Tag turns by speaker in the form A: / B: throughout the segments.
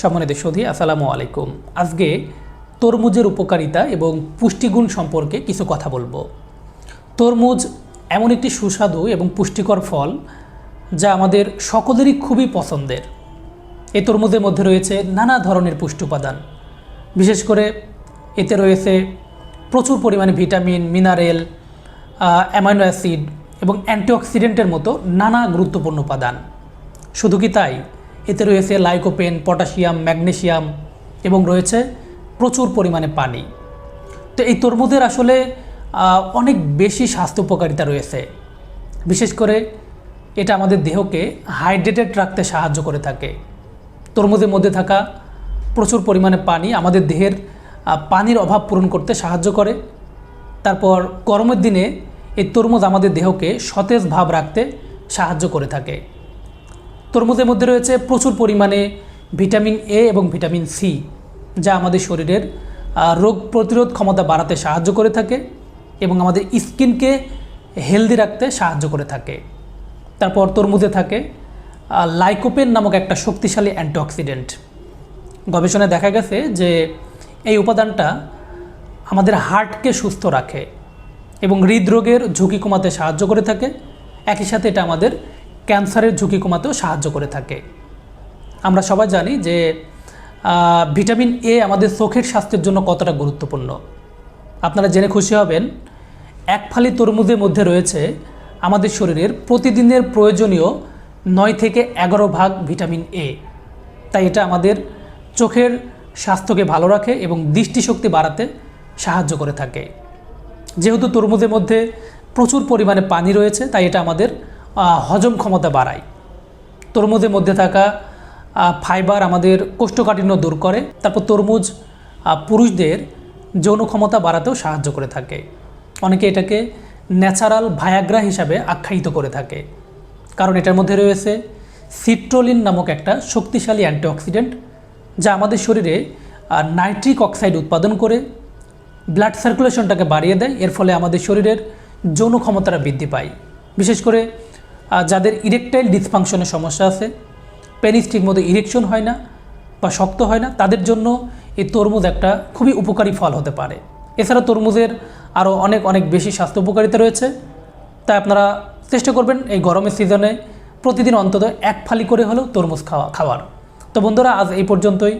A: সম্মানিত সধি আসসালামু আলাইকুম। আজকে তরমুজের উপকারিতা এবং পুষ্টিগুণ সম্পর্কে কিছু কথা বলব। তরমুজ এমন একটি সুস্বাদু এবং পুষ্টিকর ফল যা আমাদের সকলেরই খুবই পছন্দের। এই তরমুজের মধ্যে রয়েছে নানা ধরনের পুষ্টি উপাদান। বিশেষ করে এতে রয়েছে প্রচুর পরিমাণে ভিটামিন, মিনারেল অ্যামাইনো অ্যাসিড এবং অ্যান্টিঅক্সিডেন্টের মতো নানা গুরুত্বপূর্ণ উপাদান। শুধু কি তাই? এতে রয়েছে লাইকোপেন, পটাশিয়াম, ম্যাগনেশিয়াম এবং রয়েছে প্রচুর পরিমাণে পানি। তো এই তরমুজের আসলে অনেক বেশি স্বাস্থ্য উপকারিতা রয়েছে। বিশেষ করে এটা আমাদের দেহকে হাইড্রেটেড রাখতে সাহায্য করে থাকে। তরমুজের মধ্যে থাকা প্রচুর পরিমাণে পানি আমাদের দেহের পানির অভাব পূরণ করতে সাহায্য করে। তারপর গরমের দিনে এই তরমুজ আমাদের দেহকে সতেজ ভাব রাখতে সাহায্য করে থাকে। তরমুজের মধ্যে রয়েছে প্রচুর পরিমাণে ভিটামিন এ এবং ভিটামিন সি যা আমাদের শরীরের রোগ প্রতিরোধ ক্ষমতা বাড়াতে সাহায্য করে থাকে এবং আমাদের স্কিনকে হেলদি রাখতে সাহায্য করে থাকে। তারপর তরমুজে থাকে লাইকোপেন নামক একটা শক্তিশালী অ্যান্টিঅক্সিডেন্ট। গবেষণায় দেখা গেছে যে এই উপাদানটা আমাদের হার্টকে সুস্থ রাখে এবং হৃদরোগের ঝুঁকি কমাতে সাহায্য করে থাকে। একই সাথে এটা আমাদের ক্যান্সারের ঝুঁকি কমাতেও সাহায্য করে থাকে। আমরা সবাই জানি যে ভিটামিন এ আমাদের চোখের স্বাস্থ্যের জন্য কতটা গুরুত্বপূর্ণ। আপনারা জেনে খুশি হবেন, এক ফালি তরমুজের মধ্যে রয়েছে আমাদের শরীরের প্রতিদিনের প্রয়োজনীয় নয় থেকে এগারো ভাগ ভিটামিন এ তাই এটা আমাদের চোখের স্বাস্থ্যকে ভালো রাখে এবং দৃষ্টিশক্তি বাড়াতে সাহায্য করে থাকে। যেহেতু তরমুজের মধ্যে প্রচুর পরিমাণে পানি রয়েছে, তাই এটা আমাদের হজম ক্ষমতা বাড়ায়। তরমুজের মধ্যে থাকা ফাইবার আমাদের কোষ্ঠকাঠিন্য দূর করে। তারপর তরমুজ পুরুষদের যৌন ক্ষমতা বাড়াতেও সাহায্য করে থাকে। অনেকে এটাকে ন্যাচারাল ভায়াগ্রা হিসাবে আখ্যায়িত করে থাকে। কারণ এটার মধ্যে রয়েছে সিট্রোলিন নামক একটা শক্তিশালী অ্যান্টিঅক্সিডেন্ট যা আমাদের শরীরে নাইট্রিক অক্সাইড উৎপাদন করে ব্লাড সার্কুলেশনটাকে বাড়িয়ে দেয়। এর ফলে আমাদের শরীরের যৌন ক্ষমতাটা বৃদ্ধি পায়। বিশেষ করে যাদের ইরেকটাইল ডিসফাংশনের সমস্যা আছে পেনিস ঠিকমতো ইরেকশন হয় না বা শক্ত হয় না, তাদের জন্য এই তরমুজ একটা খুবই উপকারী ফল হতে পারে। এছাড়া তরমুজের আরও অনেক অনেক বেশি স্বাস্থ্য উপকারিতা রয়েছে। তাই আপনারা চেষ্টা করবেন এই গরমের সিজনে প্রতিদিন অন্তত এক ফালি করে হলেও তরমুজ খাওয়া, খাওয়ার। তো বন্ধুরা, আজ এই পর্যন্তই।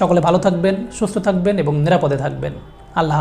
A: সকলে ভালো থাকবেন, সুস্থ থাকবেন এবং নিরাপদে থাকবেন। আল্লাহ